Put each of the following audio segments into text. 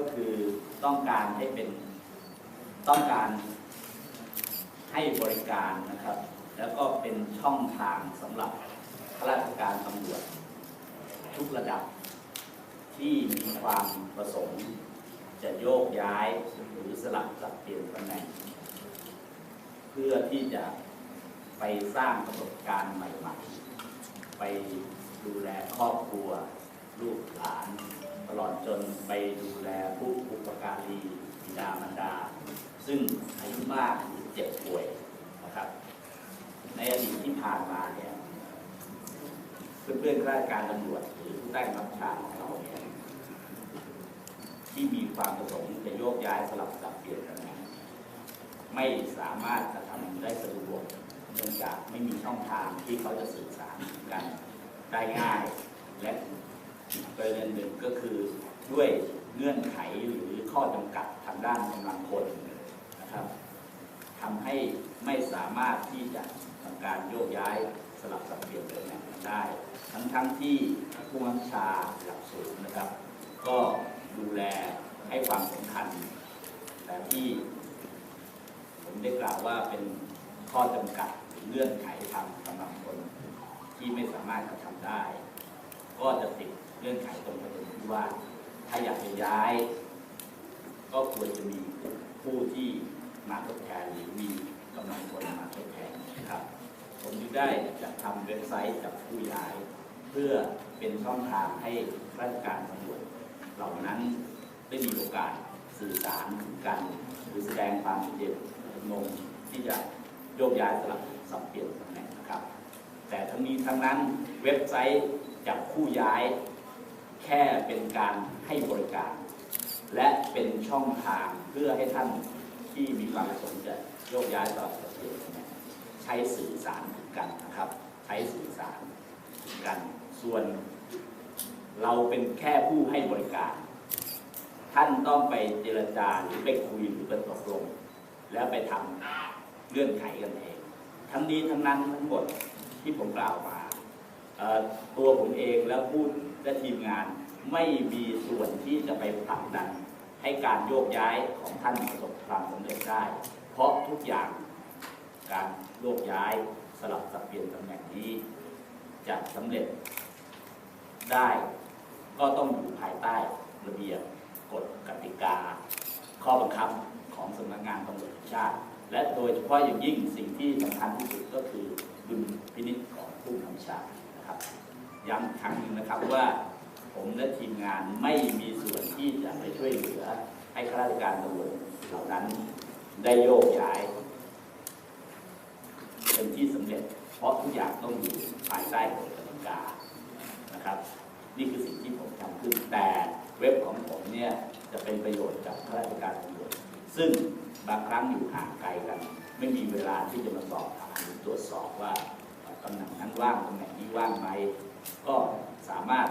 ก็คือต้องการให้เป็นต้องการให้บริการนะครับ แล้วก็เป็นช่องทางสำหรับข้าราชการตำรวจทุกระดับ ที่มีความประสงค์ จะโยกย้ายหรือสลับสับเปลี่ยนตำแหน่งเพื่อที่จะไปสร้างประสบการณ์ใหม่ ๆ ไปดูแลครอบครัว ลูกหลานตลอดจนไปดูแลผู้อุปการีบิดามารดา ซึ่งอายุมากหรือเจ็บป่วยนะครับ ในอดีตที่ผ่านมาเนี่ยเพื่อนๆข้าราชการตำรวจหรือผู้ใต้บังคับชาของเราเนี่ยที่มีความประสงค์จะโยกย้ายสลับสับเปลี่ยนตำแหน่งไม่สามารถจะทำได้สะดวกเนื่องจากไม่มีช่องทางที่เขาจะสื่อสารกันได้ง่ายและ ประเด็นหนึ่งก็คือด้วยเงื่อนไขหรือข้อจำกัดทางด้านกำลังคนนะครับทำให้ไม่สามารถที่จะทำการโยกย้ายสลับสับเปลี่ยนตำแหน่งกันได้ ทั้งทั้งๆที่ผู้บังคับบัญชาหลักสูตรนะครับ ก็ดูแลให้ความสำคัญ แต่ที่ ผมได้กล่าวว่าเป็นข้อจำกัดหรือเงื่อนไขทางกำลังคนที่ไม่สามารถกระทำได้ ก็จะติดเงื่อนไขตรงประเด็นที่ว่า ถ้าอยากจะย้าย ก็ควรจะมีผู้ที่มาทดแทนหรือมีกำลังคนมาทดแทนนะครับผมจึงได้จัดทำเว็บไซต์กับผู้ย้าย เพื่อเป็นช่องทางให้ราชการตำรวจเหล่านั้นได้มีโอกาสสื่อสารถึงกัน หรือแสดงความคิดเห็นงงที่จะโยกย้ายสลับสับเปลี่ยนตำแหน่งนะครับ แต่ทั้งนี้ทั้งนั้นเว็บไซต์ จับคู่ย้ายแค่เป็นการให้บริการ และเป็นช่องทางเพื่อให้ท่านที่มีความประสงค์จะโยกย้ายสลับสับเปลี่ยนตำแหน่งใช้สื่อสารถึงกันนะครับ ใช้สื่อสารถึงกัน ส่วนเราเป็นแค่ผู้ให้บริการ ท่านต้องไปเจรจาหรือไปคุยหรือไปตกลง แล้วไปทำเงื่อนไขกันเอง ทั้งนี้ทั้งนั้นทั้งหมดที่ผมกล่าวมา ตัวผมเองแล้วพูดและทีมงานไม่มีส่วนที่จะไปผลักดันให้การโยกย้ายของท่านประสบความสำเร็จได้ เพราะทุกอย่างการโยกย้ายสลับสับเปลี่ยนตำแหน่งนี้จะสำเร็จได้ก็ต้องอยู่ภายใต้ระเบียบกฎกติกา ข้อบังคับของสำนักงานตำรวจแห่งชาติ และโดยเฉพาะอย่างยิ่งสิ่งที่สำคัญที่สุดก็คือดุลพินิจของผู้บังคับบัญชานะครับ ย้ำอีกครั้งหนึ่งนะครับว่าผมและทีมงานไม่มีส่วนที่จะไปช่วยเหลือ ให้ข้าราชการตำรวจเหล่านั้นได้โยกย้ายเป็นที่สำเร็จ เพราะทุกอย่างต้องอยู่ภายใต้กฎกติกานะครับ นี่คือสิ่งที่ผมทำขึ้นแต่เว็บของผมเนี่ยจะเป็นประโยชน์กับข้าราชการตำรวจซึ่งบางครั้งอยู่ห่างไกลกัน ไม่มีเวลาที่จะมาสอบถามหรือตรวจสอบว่าตำแหน่งนั้นว่างตำแหน่งนี้ว่างไหม ก็สามารถ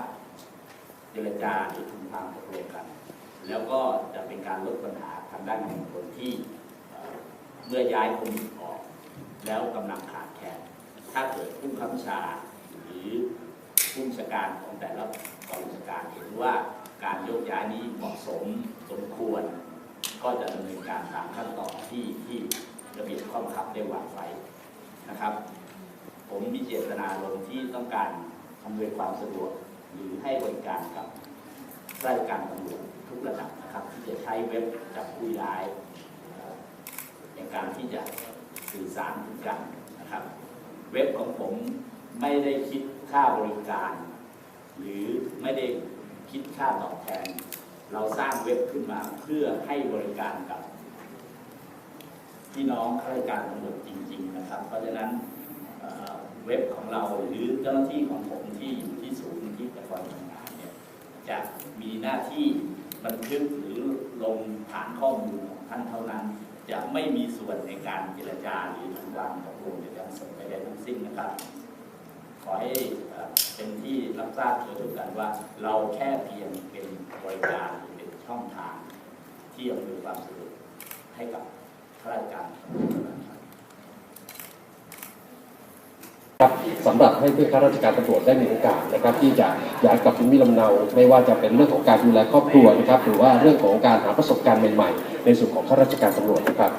เจรจาหรือถึงความตกลงกัน แล้วก็จะเป็นการลดปัญหาทางด้านของคนที่เมื่อย้ายคนออก แล้วกำลังขาดแคลนถ้าเกิดผู้บังคับบัญชา หรือผู้ชการของแต่ละกองชการเห็นว่าการโยกย้ายนี้เหมาะสมสมควร ก็จะดำเนินการตามขั้นตอนที่ที่ระเบียบข้อบังคับได้วางไว้นะครับ ผมมีเจตนาลมณ์ที่ต้องการ อำนวยความสะดวกหรือให้บริการกับราชการตำรวจทุกระดับนะครับ ที่จะใช้เว็บจับผู้ย้ายเอ่อในการที่จะสื่อสารถึงกันนะครับ เว็บของผมไม่ได้คิดค่าบริการ หรือไม่ได้คิดค่าตอบแทน เราสร้างเว็บขึ้นมาเพื่อให้บริการกับพี่น้องข้าราชการตำรวจจริง ๆ นะครับ เพราะฉะนั้น เว็บของเราหรือเจ้าหน้าที่ของผมที่อยู่ที่ศูนย์ที่ประกอบทำงานเนี่ยจะมีหน้าที่บันทึกหรือลงฐานข้อมูลของท่านเท่านั้น จะไม่มีส่วนในการเจรจาหรือทำการตกลงในการส่งไปได้ทั้งสิ้นนะครับขอให้เป็นที่รับทราบโดยทุกกันว่า เราแค่เพียงเป็นบริการหรือเป็นช่องทาง ที่อำนวยความสะดวกให้กับข้าราชการตำรวจเท่านั้น ครับสำหรับให้เพื่อนข้าราชการตำรวจได้มีโอกาสนะครับ ที่จะย้ายกลับภูมิลำเนา ไม่ว่าจะเป็นเรื่องของการดูแลครอบครัวนะครับ หรือว่าเรื่องของการหาประสบการณ์ใหม่ๆ ในส่วนของข้าราชการตำรวจนะครับ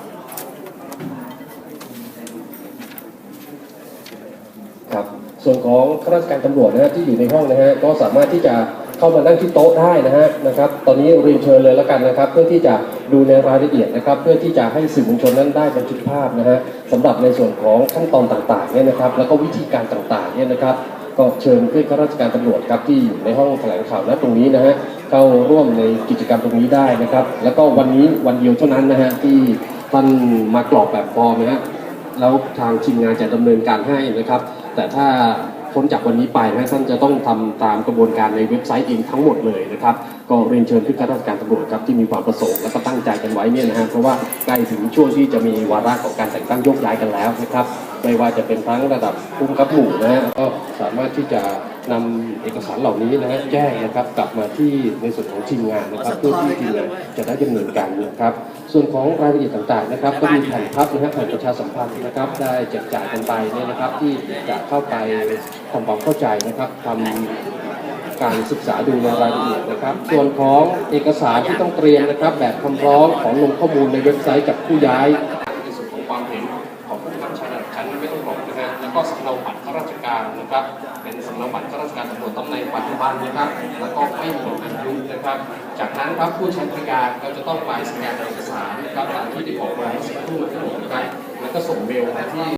ครับส่วนของข้าราชการตำรวจนะฮะที่อยู่ในห้องนะฮะก็สามารถที่จะ เข้ามานั่งที่โต๊ะได้นะฮะนะครับ ตอนนี้เรียนเชิญเลยแล้วกันนะครับ เพื่อที่จะดูในรายละเอียดนะครับ เพื่อที่จะให้สื่อมวลชนนั้นได้บันทึกภาพนะฮะสำหรับในส่วนของขั้นตอนต่างๆเนี่ยนะครับ แล้วก็วิธีการต่างๆเนี่ยนะครับ ก็เชิญเพื่อนข้าราชการตำรวจครับที่อยู่ในห้องแถลงข่าวณตรงนี้นะฮะเข้าร่วมในกิจกรรมตรงนี้ได้นะครับ แล้วก็วันนี้วันเดียวเท่านั้นนะฮะที่ท่านมากรอกแบบฟอร์มนะฮะแล้วทางทีมงานจะดำเนินการให้นะครับ แต่ถ้า พ้นจากวันนี้ไปนะท่านจะต้องทำตามกระบวนการในเว็บไซต์เองทั้งหมดเลยนะครับ ก็เรียนเชิญทุกข้าราชการตำรวจครับที่มีความประสงค์และก็ตั้งใจกันไว้เนี่ยนะฮะเพราะว่าใกล้ถึงช่วงที่จะมีวาระของการแต่งตั้งยกย้ายกันแล้วนะครับ ไม่ว่าจะเป็นทั้งระดับผู้บังคับหมู่นะฮะก็สามารถที่จะ นำเอกสารเหล่านี้นะฮะแจ้งนะครับกลับมาที่ในส่วนของทีมงานนะครับเพื่อที่ทีมงานจะได้ดำเนินการนะครับ ส่วนของรายละเอียดต่างๆนะครับ ก็มีแผ่นพับนะฮะแผ่นประชาสัมพันธ์นะครับ ได้แจกจ่ายกันไปเนี่ยนะครับที่จะเข้าไปทำความเข้าใจนะครับทำการศึกษาดูในรายละเอียดนะครับ ส่วนของเอกสารที่ต้องเตรียมนะครับ แบบคำร้องของลงข้อมูลในเว็บไซต์กับผู้ย้าย นะครับ เป็นสำเนาบัตรข้าราชการตำรวจตำแหน่งปัจจุบันนะครับ แล้วก็ไม่หมดอายุนะครับ จากนั้นครับผู้ใช้บริการก็จะต้องไปสแกนเอกสารนะครับตามที่ได้บอกไว้เมื่อสักครู่นะครับแล้วก็ส่งเมลมาที่